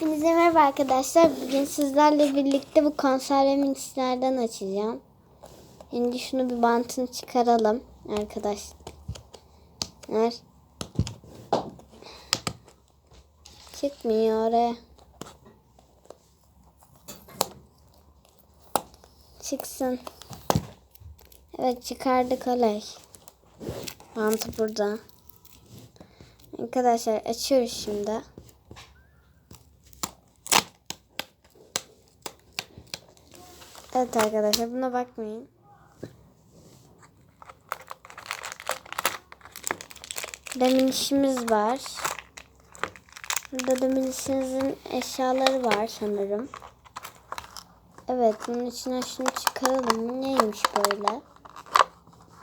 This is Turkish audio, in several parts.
Hepinize merhaba arkadaşlar. Bugün sizlerle birlikte bu konserve mixlerden açacağım. Şimdi şunu bir bantını çıkaralım arkadaşlar. Çıkmıyor oraya. Çıksın. Evet çıkardık olay. Bantı burada. Arkadaşlar açıyoruz şimdi. Evet arkadaşlar buna bakmayın. Demin işimiz var. Burada demin işinizin eşyaları var sanırım. Evet bunun içine şunu çıkaralım. Neymiş böyle?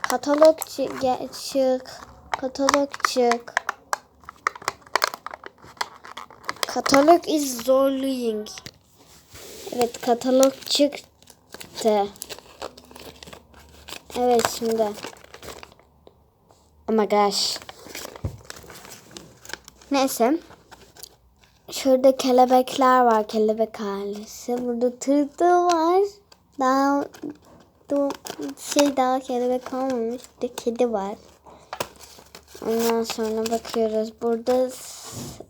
Katalog çı- gel- çık. Katalog çık. Katalog is zorlaying. Evet katalog çıktı. Evet şimdi. Oh my gosh. Neyse. Şurada kelebekler var. Kelebek ailesi. Burada tırtıl var. Daha da şey daha kelebek olmamış. Bir de kedi var. Ondan sonra bakıyoruz. Burada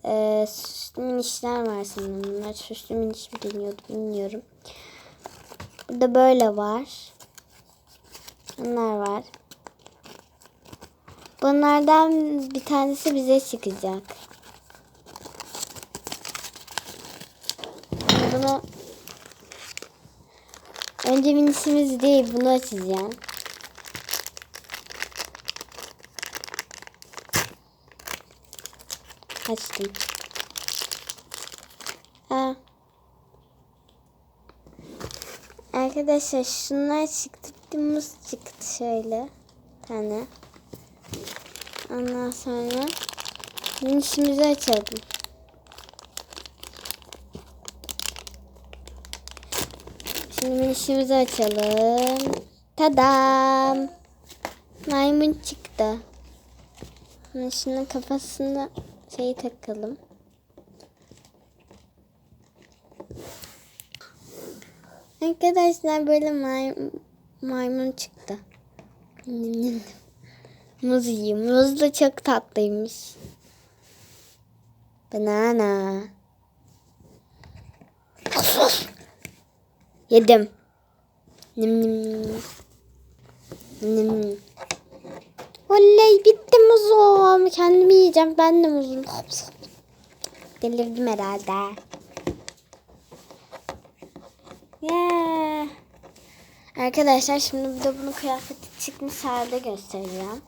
e, süslü minişler var sanırım. Bunlar süslü miniş mi deniyordu bilmiyorum. Burada böyle var. Bunlar var. Bunlardan bir tanesi bize çıkacak. Bunu önce minişimiz değil bunu açacağım. Açtım. Aa. Arkadaşlar şunlar çıktı. Bir muz çıktı şöyle. Tane. Ondan sonra minişimizi açalım. Şimdi minişimizi açalım. Tadam. Maymun çıktı. Şimdi şunun kafasına şeyi takalım. Arkadaşlar böyle may maymun çıktı. Muz yiyeyim. Muz da çok tatlıymış. Banana. Yedim. Nim nim nim. Oley bitti muzum. Kendimi yiyeceğim. Ben de muzum. Delirdim herhalde. Yeah. Arkadaşlar şimdi de bunu kıyafeti çıkmış halde göstereceğim.